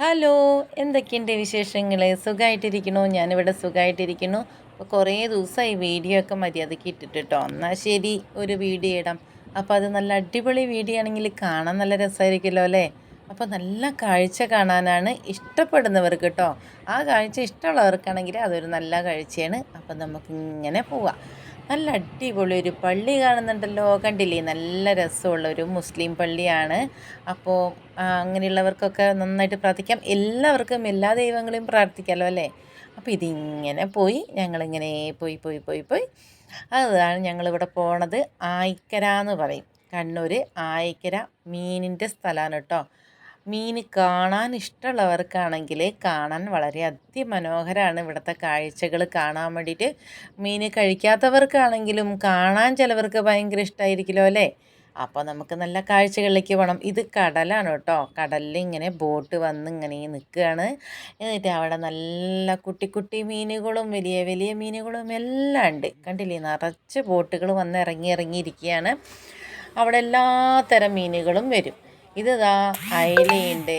Hello എന്തൊക്കെയുണ്ട് വിശേഷങ്ങൾ സുഖമായിട്ടിരിക്കണു ഞാനിവിടെ സുഖമായിട്ടിരിക്കുന്നു അപ്പോൾ കുറേ ദിവസമായി വീഡിയോ ഒക്കെ മര്യാദയ്ക്ക് ഇട്ടിട്ട് കേട്ടോ എന്നാൽ ശരി ഒരു വീഡിയോ ഇടാം. അപ്പോൾ അത് നല്ല അടിപൊളി വീഡിയോ ആണെങ്കിൽ കാണാൻ നല്ല രസമായിരിക്കുമല്ലോ അല്ലേ? അപ്പോൾ നല്ല കാഴ്ച കാണാനാണ് ഇഷ്ടപ്പെടുന്നവർക്ക് കേട്ടോ ആ കാഴ്ച ഇഷ്ടമുള്ളവർക്കാണെങ്കിൽ അതൊരു നല്ല കാഴ്ചയാണ്. അപ്പോൾ നമുക്ക് ഇങ്ങനെ പോവാം. നല്ല അടിപൊളി ഒരു പള്ളി കാണുന്നുണ്ടല്ലോ. കണ്ടില്ലേ? നല്ല രസമുള്ള ഒരു മുസ്ലിം പള്ളിയാണ്. അപ്പോൾ അങ്ങനെയുള്ളവർക്കൊക്കെ നന്നായിട്ട് പ്രാർത്ഥിക്കാം. എല്ലാവർക്കും എല്ലാ ദൈവങ്ങളെയും പ്രാർത്ഥിക്കാമല്ലോ അല്ലേ? അപ്പോൾ ഇതിങ്ങനെ പോയി ഞങ്ങളിങ്ങനെ പോയി പോയി പോയി പോയി. അതാണ് ഞങ്ങളിവിടെ പോണത്. ആയിക്കര എന്ന് പറയും. കണ്ണൂർ ആയിക്കര മീനിന്റെ സ്ഥലമാണ് കേട്ടോ മീൻ കാണാൻ ഇഷ്ടമുള്ളവർക്കാണെങ്കിൽ കാണാൻ വളരെ അതിമനോഹരമാണ് ഇവിടുത്തെ കാഴ്ചകൾ കാണാൻ വേണ്ടിയിട്ട് മീൻ കഴിക്കാത്തവർക്കാണെങ്കിലും കാണാൻ ചിലവർക്ക് ഭയങ്കര ഇഷ്ടമായിരിക്കുമല്ലോ അല്ലേ? അപ്പോൾ നമുക്ക് നല്ല കാഴ്ചകളിലേക്ക് പോകണം ഇത് കടലാണ് കേട്ടോ. കടലിൽ ഇങ്ങനെ ബോട്ട് വന്ന് ഇങ്ങനെ നിൽക്കുകയാണ് എന്നിട്ട് അവിടെ നല്ല കുട്ടി കുട്ടി മീനുകളും വലിയ വലിയ മീനുകളും എല്ലാം ഉണ്ട്. കണ്ടില്ലേ? നിറച്ച് ബോട്ടുകൾ വന്ന് ഇറങ്ങി ഇറങ്ങിയിരിക്കുകയാണ് അവിടെ എല്ലാ തരം മീനുകളും വരും. ഇത് ഇതാ അയലയുണ്ട്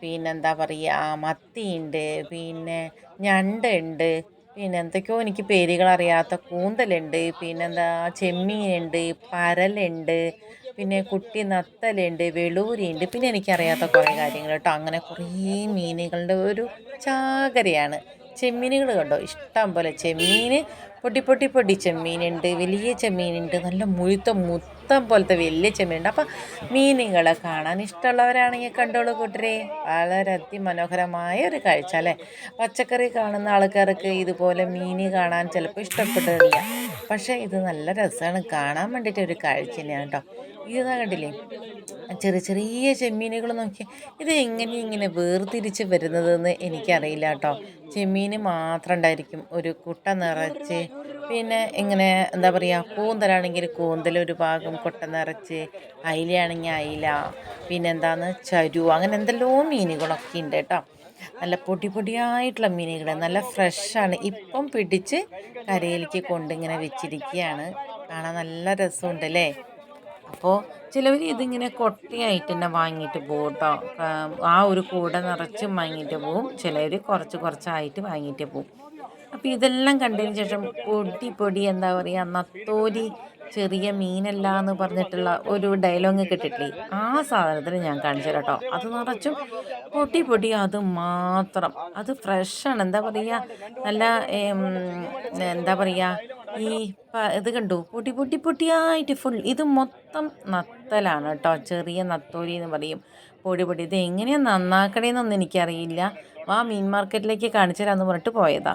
പിന്നെന്താ പറയുക മത്തിയുണ്ട് പിന്നെ ഞണ്ടുണ്ട് പിന്നെ എന്തൊക്കെയോ എനിക്ക് പേരുകൾ അറിയാത്ത കൂന്തലുണ്ട് പിന്നെന്താ ചെമ്മീനുണ്ട് പരലുണ്ട് പിന്നെ കുട്ടി നത്തലുണ്ട് വെളൂരിയുണ്ട് പിന്നെ എനിക്കറിയാത്ത കുറേ കാര്യങ്ങൾ കേട്ടോ. അങ്ങനെ കുറേ മീനുകളുടെ ഒരു ചാകരയാണ്. ചെമ്മീനുകൾ കണ്ടോ? ഇഷ്ടം പോലെ ചെമ്മീൻ പൊട്ടി പൊട്ടി പൊട്ടി ചെമ്മീനുണ്ട് വലിയ ചെമ്മീനുണ്ട് നല്ല മുഴുത്ത മുത്തം പോലത്തെ വലിയ ചെമ്മീനുണ്ട്. അപ്പം മീനുകളെ കാണാൻ ഇഷ്ടമുള്ളവരാണെങ്കിൽ കണ്ടോളൂ കൂട്ടരെ. വളരെ അതിമനോഹരമായ ഒരു കാഴ്ച അല്ലേ? പച്ചക്കറി കാണുന്ന ആൾക്കാർക്ക് ഇതുപോലെ മീൻ കാണാൻ ചിലപ്പോൾ ഇഷ്ടപ്പെട്ടില്ല പക്ഷേ ഇത് നല്ല രസമാണ്. കാണാൻ വേണ്ടിയിട്ട് ഒരു കാഴ്ച തന്നെയാണ് കേട്ടോ ഇതാ കണ്ടില്ലേ? ചെറിയ ചെറിയ ചെമ്മീനുകൾ നോക്കി. ഇത് എങ്ങനെ ഇങ്ങനെ വേർതിരിച്ച് വരുന്നതെന്ന് എനിക്കറിയില്ല കേട്ടോ ചെമ്മീൻ മാത്രം ഉണ്ടായിരിക്കും. ഒരു കുട്ട നിറച്ച് പിന്നെ ഇങ്ങനെ എന്താ പറയുക കൂന്തലാണെങ്കിൽ കൂന്തൽ ഒരു ഭാഗം കൊട്ട നിറച്ച് അയിലയാണെങ്കിൽ അയില പിന്നെ എന്താന്ന് ചരു അങ്ങനെ എന്തെല്ലോ മീനുകളൊക്കെ ഉണ്ട് കേട്ടോ. നല്ല പൊടി പൊടിയായിട്ടുള്ള മീനുകൾ നല്ല ഫ്രഷാണ് ഇപ്പം പിടിച്ച് കരയിലേക്ക് കൊണ്ടിങ്ങനെ വെച്ചിരിക്കുകയാണ് കാണാൻ നല്ല രസമുണ്ട് അല്ലേ? അപ്പോൾ ചിലവർ ഇതിങ്ങനെ കൊട്ടയായിട്ട് തന്നെ വാങ്ങിയിട്ട് പോകും കേട്ടോ ആ ഒരു കൂട നിറച്ചും വാങ്ങിയിട്ട് പോവും. ചിലർ കുറച്ച് കുറച്ചായിട്ട് വാങ്ങിയിട്ട് പോവും. അപ്പോൾ ഇതെല്ലാം കണ്ടതിന് ശേഷം പൊടി പൊടി എന്താ പറയുക നത്തോലി ചെറിയ മീനല്ല എന്ന് പറഞ്ഞിട്ടുള്ള ഒരു ഡയലോഗ് കിട്ടിട്ടില്ലേ ആ സാധനത്തിന് ഞാൻ കാണിച്ചു കേട്ടോ. അത് നിറച്ചും പൊടി പൊടി അത് മാത്രം. അത് ഫ്രഷാണ് എന്താ പറയുക നല്ല എന്താ പറയുക ഈ ഇത് കണ്ടു? പൊട്ടി പൊട്ടി പൊട്ടിയായിട്ട് ഫുൾ ഇത് മൊത്തം നത്തലാണ് കേട്ടോ. ചെറിയ നത്തോലി എന്ന് പറയും. പൊടി പൊടി. ഇത് എങ്ങനെയാണ് നന്നാക്കണേന്നൊന്നും എനിക്കറിയില്ല. ആ മീൻ മാർക്കറ്റിലേക്ക് കാണിച്ചു തരാമെന്ന് പറഞ്ഞിട്ട് പോയതാ.